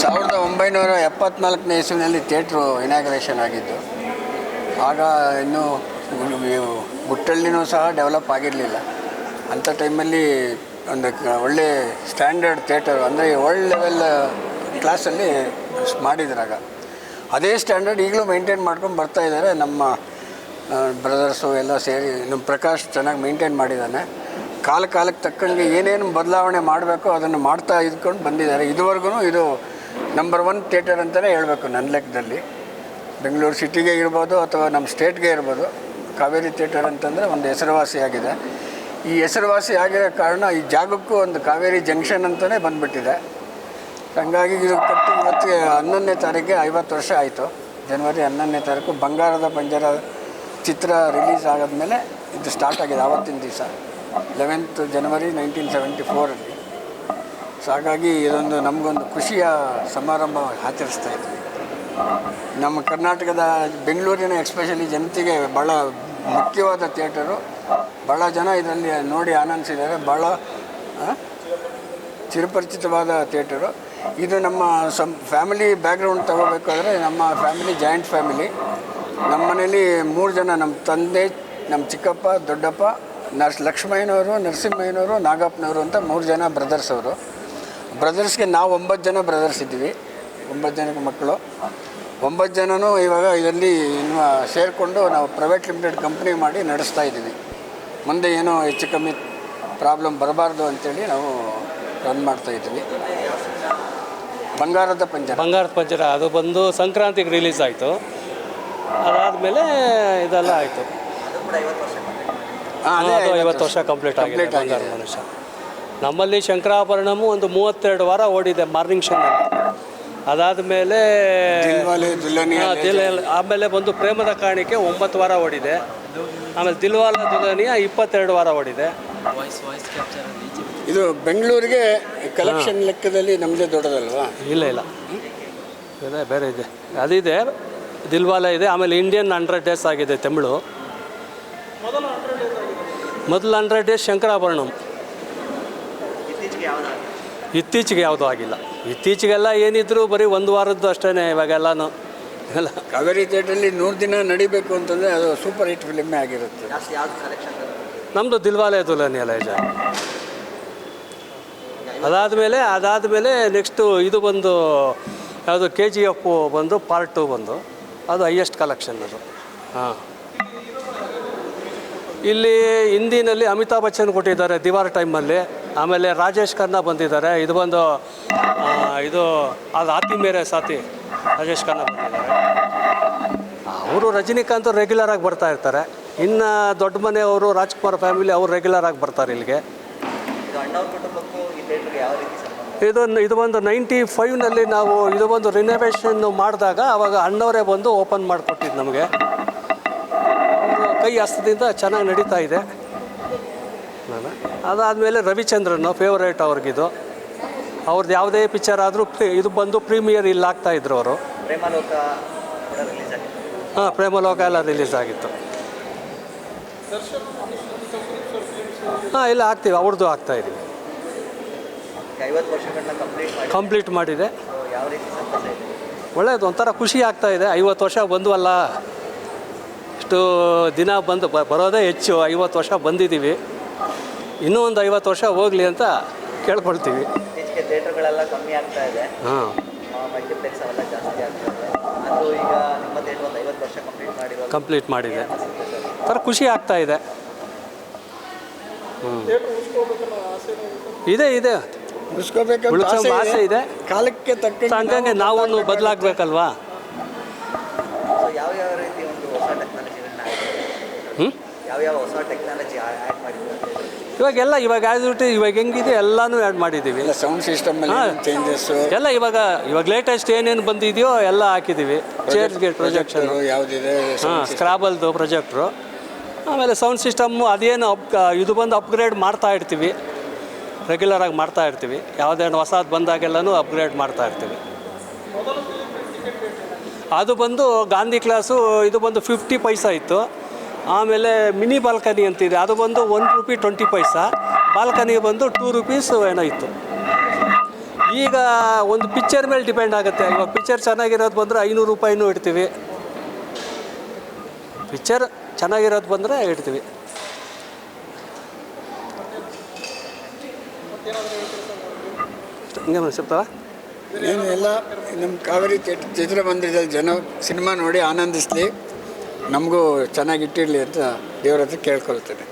ಸಾವಿರದ ಒಂಬೈನೂರ ಎಪ್ಪತ್ನಾಲ್ಕನೇ ಇಸುವಿನಲ್ಲಿ theatre inauguration ಆಗಿದ್ದು, ಆಗ ಇನ್ನೂ ಗುಟ್ಟಳ್ಳಿನೂ ಸಹ ಡೆವಲಪ್ ಆಗಿರಲಿಲ್ಲ. ಅಂಥ ಟೈಮಲ್ಲಿ ಒಂದು ಒಳ್ಳೆ ಸ್ಟ್ಯಾಂಡರ್ಡ್ ಥಿಯೇಟರ್ ಅಂದರೆ ವರ್ಲ್ಡ್ ಲೆವೆಲ್ ಕ್ಲಾಸಲ್ಲಿ ಮಾಡಿದ್ರಾಗ. ಅದೇ ಸ್ಟ್ಯಾಂಡರ್ಡ್ ಈಗಲೂ ಮೈಂಟೈನ್ ಮಾಡ್ಕೊಂಡು ಬರ್ತಾ ಇದ್ದಾರೆ ನಮ್ಮ ಬ್ರದರ್ಸು ಎಲ್ಲ ಸೇರಿ ನಮ್ಮ ಪ್ರಕಾಶ್ ಚೆನ್ನಾಗಿ ಮೇಂಟೈನ್ ಮಾಡಿದ್ದಾನೆ. ಕಾಲ ಕಾಲಕ್ಕೆ ತಕ್ಕಂಗೆ ಏನೇನು ಬದಲಾವಣೆ ಮಾಡಬೇಕು ಅದನ್ನು ಮಾಡ್ತಾ ಇದ್ಕೊಂಡು ಬಂದಿದ್ದಾರೆ. ಇದುವರೆಗೂ ಇದು ನಂಬರ್ ಒನ್ ಥಿಯೇಟರ್ ಅಂತಲೇ ಹೇಳಬೇಕು ನನ್ನ ಲೆಕ್ಕದಲ್ಲಿ. ಬೆಂಗಳೂರು ಸಿಟಿಗೆ ಇರ್ಬೋದು ಅಥವಾ ನಮ್ಮ ಸ್ಟೇಟ್ಗೆ ಇರ್ಬೋದು. ಕಾವೇರಿ ಥಿಯೇಟರ್ ಅಂತಂದರೆ ಒಂದು ಹೆಸರುವಾಸಿಯಾಗಿದೆ ಈ ಹೆಸರುವಾಸಿ ಆಗಿರೋ ಕಾರಣ ಈ ಜಾಗಕ್ಕೂ ಒಂದು ಕಾವೇರಿ ಜಂಕ್ಷನ್ ಅಂತಲೇ ಬಂದುಬಿಟ್ಟಿದೆ. ಹಂಗಾಗಿ ಇದು ಕಟ್ಟಿ ಇವತ್ತಿಗೆ ಹನ್ನೊಂದನೇ ತಾರೀಕಿಗೆ ಐವತ್ತು ವರ್ಷ ಆಯಿತು. ಜನವರಿ ಹನ್ನೊಂದನೇ ತಾರೀಕು ಬಂಗಾರದ ಪಂಜರ ಚಿತ್ರ ರಿಲೀಸ್ ಆಗಾದ್ಮೇಲೆ ಇದು ಸ್ಟಾರ್ಟ್ ಆಗಿದೆ ಆವತ್ತಿನ ದಿವಸ ಲೆವೆಂತ್ ಜನವರಿ ನೈನ್ಟೀನ್ ಸೆವೆಂಟಿ ಫೋರಲ್ಲಿ ಸೊ ಹಾಗಾಗಿ ಇದೊಂದು ನಮಗೊಂದು ಖುಷಿಯ ಸಮಾರಂಭ ಆಚರಿಸ್ತಾ ಇದ್ವಿ. ನಮ್ಮ ಕರ್ನಾಟಕದ ಬೆಂಗಳೂರಿನ ಎಕ್ಸ್ಪೆಷಲಿ ಜನತೆಗೆ ಭಾಳ ಮುಖ್ಯವಾದ ಥಿಯೇಟರು ಭಾಳ ಜನ ಇದರಲ್ಲಿ ನೋಡಿ ಆನಂದಿಸಿದ್ದಾರೆ. ಭಾಳ ಚಿರಪರಿಚಿತವಾದ ಥಿಯೇಟರು ಇದು ನಮ್ಮ ಸಂ ಫ್ಯಾಮಿಲಿ ಬ್ಯಾಕ್ಗ್ರೌಂಡ್ ತಗೋಬೇಕಾದ್ರೆ ನಮ್ಮ ಫ್ಯಾಮಿಲಿ ಜಾಯಿಂಟ್ ಫ್ಯಾಮಿಲಿ ನಮ್ಮ ಮನೇಲಿ ಮೂರು ಜನ, ನಮ್ಮ ತಂದೆ, ನಮ್ಮ ಚಿಕ್ಕಪ್ಪ, ದೊಡ್ಡಪ್ಪ, ನರ್ಸ್ ಲಕ್ಷ್ಮಯ್ಯನವರು, ನರಸಿಂಹಯ್ಯನವರು, ನಾಗಪ್ಪನವರು ಅಂತ ಮೂರು ಜನ ಬ್ರದರ್ಸ್ ಅವರು. ಬ್ರದರ್ಸ್ಗೆ ನಾವು ಒಂಬತ್ತು ಜನ ಬ್ರದರ್ಸ್ ಇದ್ದೀವಿ. ಒಂಬತ್ತು ಜನಕ್ಕೆ ಮಕ್ಕಳು. ಒಂಬತ್ತು ಜನನೂ ಇವಾಗ ಇದರಲ್ಲಿ ಇನ್ನು ಸೇರಿಕೊಂಡು ನಾವು ಪ್ರೈವೇಟ್ ಲಿಮಿಟೆಡ್ ಕಂಪ್ನಿ ಮಾಡಿ ನಡೆಸ್ತಾ ಇದ್ದೀವಿ. ಮುಂದೆ ಏನೋ ಹೆಚ್ಚು ಕಮ್ಮಿ ಪ್ರಾಬ್ಲಮ್ ಬರಬಾರ್ದು ಅಂತೇಳಿ ನಾವು ರನ್ ಮಾಡ್ತಾ ಇದ್ದೀವಿ. ಬಂಗಾರದ ಪಂಜರ. ಬಂಗಾರದ ಪಂಜರ, ಅದು ಬಂದು ಸಂಕ್ರಾಂತಿಗೆ ರಿಲೀಸ್ ಆಯಿತು. ಅದಾದಮೇಲೆ ಇದೆಲ್ಲ ಆಯಿತು. ಅದೇ ಐವತ್ತು ವರ್ಷ ಕಂಪ್ಲೀಟ್ ಆಗಿದೆ. ಬಂಗಾರ ಮನುಷ್ಯ. ನಮ್ಮಲ್ಲಿ ಶಂಕರಾಭರಣಮು ಒಂದು ಮೂವತ್ತೆರಡು ವಾರ ಓಡಿದೆ ಮಾರ್ನಿಂಗ್ ಶೋ ಅದಾದ ಮೇಲೆ ಆಮೇಲೆ ಬಂದು ಪ್ರೇಮದ ಕಾಣಿಕೆ ಒಂಬತ್ತು ವಾರ ಓಡಿದೆ. ಆಮೇಲೆ ದಿಲ್ವಾಲ ದುಲನಿಯ ಇಪ್ಪತ್ತೆರಡು ವಾರ ಓಡಿದೆ. ಇದು ಬೆಂಗಳೂರಿಗೆ ಕಲೆಕ್ಷನ್ ಲೆಕ್ಕದಲ್ಲಿ ನಮ್ಮದೇ ದೊಡ್ಡದಲ್ವಾ? ಇಲ್ಲ ಇಲ್ಲ. ಬೇರೆ ಇದೆ. ಅದಿದೆ. ದಿಲ್ವಾಲ ಇದೆ ಆಮೇಲೆ ಇಂಡಿಯನ್ ಹಂಡ್ರೆಡ್ ಡೇಸ್ ಆಗಿದೆ ತಮಿಳು. ಮೊದಲು ಹಂಡ್ರೆಡ್ ಡೇಸ್ ಶಂಕರಾಭರಣಂ. ಇತ್ತೀಚೆಗೆ ಯಾವುದೂ ಆಗಿಲ್ಲ? ಇತ್ತೀಚೆಗೆಲ್ಲ ಏನಿದ್ರು ಬರೀ ಒಂದು ವಾರದ್ದು ಅಷ್ಟೇ ಇವಾಗೆಲ್ಲನೂ. ಎಲ್ಲ ಕಾವೇರಿ ಥಿಯೇಟ್ರಲ್ಲಿ ನೂರು ದಿನ ನಡಿಬೇಕು ಅಂತಂದರೆ ಅದು ಸೂಪರ್ ಹಿಟ್ ಫಿಲ್ಮೇ ಆಗಿರುತ್ತೆ. ನಮ್ಮದು ದಿಲ್ವಾಲೆ ಅಲ್ಲ ಮೇಲೆ ಅದಾದಮೇಲೆ ಅದಾದಮೇಲೆ ನೆಕ್ಸ್ಟು ಇದು ಬಂದು ಯಾವುದು ಕೆ ಜಿ ಎಫ್ ಬಂದು ಪಾರ್ಟ್ ಟು ಬಂದು. ಅದು ಹೈಯೆಸ್ಟ್ ಕಲೆಕ್ಷನ್ ಅದು. ಹಾಂ. ಇಲ್ಲಿ ಹಿಂದಿನಲ್ಲಿ ಅಮಿತಾಬ್ ಬಚ್ಚನ್ ಕೊಟ್ಟಿದ್ದಾರೆ ದಿವಾರ ಟೈಮಲ್ಲಿ ಆಮೇಲೆ ರಾಜೇಶ್ ಖನ್ನಾ ಬಂದಿದ್ದಾರೆ. ಇದು ಬಂದು ಇದು ಅದು ಆತಿ ಮೇರೆ ಸಾತಿ ರಾಜೇಶ್ ಖನ್ನಾ ಬಂದಿದ್ದಾರೆ. ಅವರು ರಜನಿಕಾಂತ್ ರೆಗ್ಯುಲರ್ ಆಗಿ ಬರ್ತಾ ಇರ್ತಾರೆ. ಇನ್ನು ದೊಡ್ಡ ಮನೆಯವರು ರಾಜ್ಕುಮಾರ್ ಫ್ಯಾಮಿಲಿ ಅವರು ರೆಗ್ಯುಲರ್ ಆಗಿ ಬರ್ತಾರೆ ಇಲ್ಲಿಗೆ. ಇದು ಇದು ಒಂದು ನೈಂಟಿ ಫೈವ್ನಲ್ಲಿ ನಾವು ಇದು ಒಂದು ರಿನೋವೇಷನ್ ಮಾಡಿದಾಗ ಆವಾಗ ಅಣ್ಣವರೇ ಬಂದು ಓಪನ್ ಮಾಡಿಕೊಟ್ಟಿದ್ದು ನಮಗೆ. ಕೈ ಹಸ್ತದಿಂದ ಚೆನ್ನಾಗಿ ನಡೀತಾ ಇದೆ. ನಾನು ಅದಾದಮೇಲೆ ರವಿಚಂದ್ರನ್ ಫೇವರೇಟ್ ಅವ್ರಿಗಿದು. ಅವ್ರದ್ದು ಯಾವುದೇ ಪಿಕ್ಚರ್ ಆದರೂ ಇದು ಬಂದು ಪ್ರೀಮಿಯರ್ ಇಲ್ಲಿ ಆಗ್ತಾ ಇದ್ರು ಅವರು. ಹಾಂ ಪ್ರೇಮಲೋಕ ಎಲ್ಲ ರಿಲೀಸ್ ಆಗಿತ್ತು. ಹಾಂ ಇಲ್ಲ ಆಗ್ತೀವಿ ಅವ್ರದ್ದು ಆಗ್ತಾ ಇದೀವಿ ಐವತ್ತು ವರ್ಷಗಳನ್ನ ಕಂಪ್ಲೀಟ್ ಮಾಡಿ. ಕಂಪ್ಲೀಟ್ ಮಾಡಿದೆ. ಒಳ್ಳೆಯದು ಯಾವ ರೀತಿ ಸಂತಸ ಇದೆ? ಒಳ್ಳೇದು ಒಂಥರ ಖುಷಿ ಆಗ್ತಾ ಇದೆ. ಐವತ್ತು ವರ್ಷ ಬಂದ್ವಲ್ಲ? ಇಷ್ಟು ದಿನ ಬಂದು ಬ- ಬರೋದೇ ಹೆಚ್ಚು. ಐವತ್ತು ವರ್ಷ ಬಂದಿದ್ದೀವಿ. ಇನ್ನೂ ಒಂದು ಐವತ್ತು ವರ್ಷ ಹೋಗಲಿ ಅಂತ ಕೇಳ್ಕೊಳ್ತೀವಿ. ಇತ್ತೀಚೆಗೆ ಥಿಯೇಟರ್ಗಳೆಲ್ಲ ಕಮ್ಮಿ ಆಗ್ತಾ ಇದೆ. ಹಾಂ. ಮಲ್ಟಿಪ್ಲೆಕ್ಸ್ ಅವೆಲ್ಲ ಜಾಸ್ತಿ ಆಗ್ತಾ ಇದೆ. ಅದು ಈಗ ನಿಮ್ಮ ಥಿಯೇಟರ್ ಒಂದು ಐವತ್ತು ವರ್ಷ ಕಂಪ್ಲೀಟ್ ಮಾಡಿರೋ ಕಂಪ್ಲೀಟ್ ಮಾಡಿದೆ. ಒಂಥರ ಖುಷಿ ಆಗ್ತಾ ಇದೆ. ಹ್ಞೂ ಇದೆ ಇದೆ. ಉಳಿಸ್ಕೋಬೇಕಂತ ಉಳ್ಸೋ ಆಸೆ ಇದೆ. ಕಾಲಕ್ಕೆ ತಕ್ಕ ಹಂಗಾಗಿ ನಾವು ಬದಲಾಗಬೇಕಲ್ವಾ? ಯಾವ ಯಾವ ರೀತಿ ಒಂದು ಹೊಸ ಟೆಕ್ನಾಲಜಿಗಳನ್ನ ಹ್ಞೂ ಯಾವ ಯಾವ ಹೊಸ ಟೆಕ್ನಾಲಜಿ ಆ್ಯಡ್ ಮಾಡಿದ್ದಾರೆ? ಇವಾಗೆಲ್ಲ ಇವಾಗ ಆ್ಯಸ್ ಇಟ್ ಇವಾಗ ಹೆಂಗಿದೆ ಎಲ್ಲನೂ ಆ್ಯಡ್ ಮಾಡಿದ್ದೀವಿ. ಇಲ್ಲ ಸೌಂಡ್ ಸಿಸ್ಟಮ್ ಚೇಂಜಸ್ ಚೇಂಜಸ್ಸು ಎಲ್ಲ ಇವಾಗ ಇವಾಗ ಲೇಟೆಸ್ಟ್ ಏನೇನು ಬಂದಿದೆಯೋ ಎಲ್ಲ ಹಾಕಿದ್ದೀವಿ. ಚೇರ್ಸ್ಗೆ ಪ್ರೊಜೆಕ್ಷನ್ ಯಾವುದಿದೆ? ಹಾಂ ಸ್ಕ್ರಾಬಲ್ದು ಪ್ರೊಜೆಕ್ಟ್ರು ಆಮೇಲೆ ಸೌಂಡ್ ಸಿಸ್ಟಮ್ಮು ಅದೇನು ಅಪ್ ಇದು ಬಂದು ಅಪ್ಗ್ರೇಡ್ ಮಾಡ್ತಾ ಇರ್ತೀವಿ. ರೆಗ್ಯುಲರಾಗಿ ಮಾಡ್ತಾ ಇರ್ತೀವಿ. ಯಾವುದೇನು ಹೊಸದು ಬಂದಾಗೆಲ್ಲನೂ ಅಪ್ಗ್ರೇಡ್ ಮಾಡ್ತಾ ಇರ್ತೀವಿ. ಅದು ಬಂದು ಗಾಂಧಿ ಕ್ಲಾಸು ಇದು ಬಂದು ಫಿಫ್ಟಿ ಪೈಸಾ ಇತ್ತು. ಆಮೇಲೆ ಮಿನಿ ಬಾಲ್ಕನಿ ಅಂತಿದೆ. ಅದು ಬಂದು one rupee twenty paisa. Balcony ಬಂದು ಟೂ ರುಪೀಸ್ ಏನೋ ಇತ್ತು. ಈಗ ಒಂದು ಪಿಕ್ಚರ್ ಮೇಲೆ ಡಿಪೆಂಡ್ ಆಗುತ್ತೆ. ಇವಾಗ ಪಿಕ್ಚರ್ ಚೆನ್ನಾಗಿರೋದು ಬಂದರೆ ಐನೂರು ರೂಪಾಯಿನೂ ಇಡ್ತೀವಿ. ಪಿಕ್ಚರ್ ಚೆನ್ನಾಗಿರೋದು ಬಂದರೆ ಇಡ್ತೀವಿ. ಹಿಂಗೆ ಏನು ಎಲ್ಲ ನಮ್ಮ ಕಾವೇರಿ ಚಿತ್ರ ಚಿತ್ರಮಂದಿರದಲ್ಲಿ ಜನ ಸಿನಿಮಾ ನೋಡಿ ಆನಂದಿಸಲಿ. ನಮಗೂ ಚೆನ್ನಾಗಿ ಇಟ್ಟಿರಲಿ ಅಂತ ದೇವರ ಹತ್ರ ಕೇಳ್ಕೊಳ್ತೇನೆ.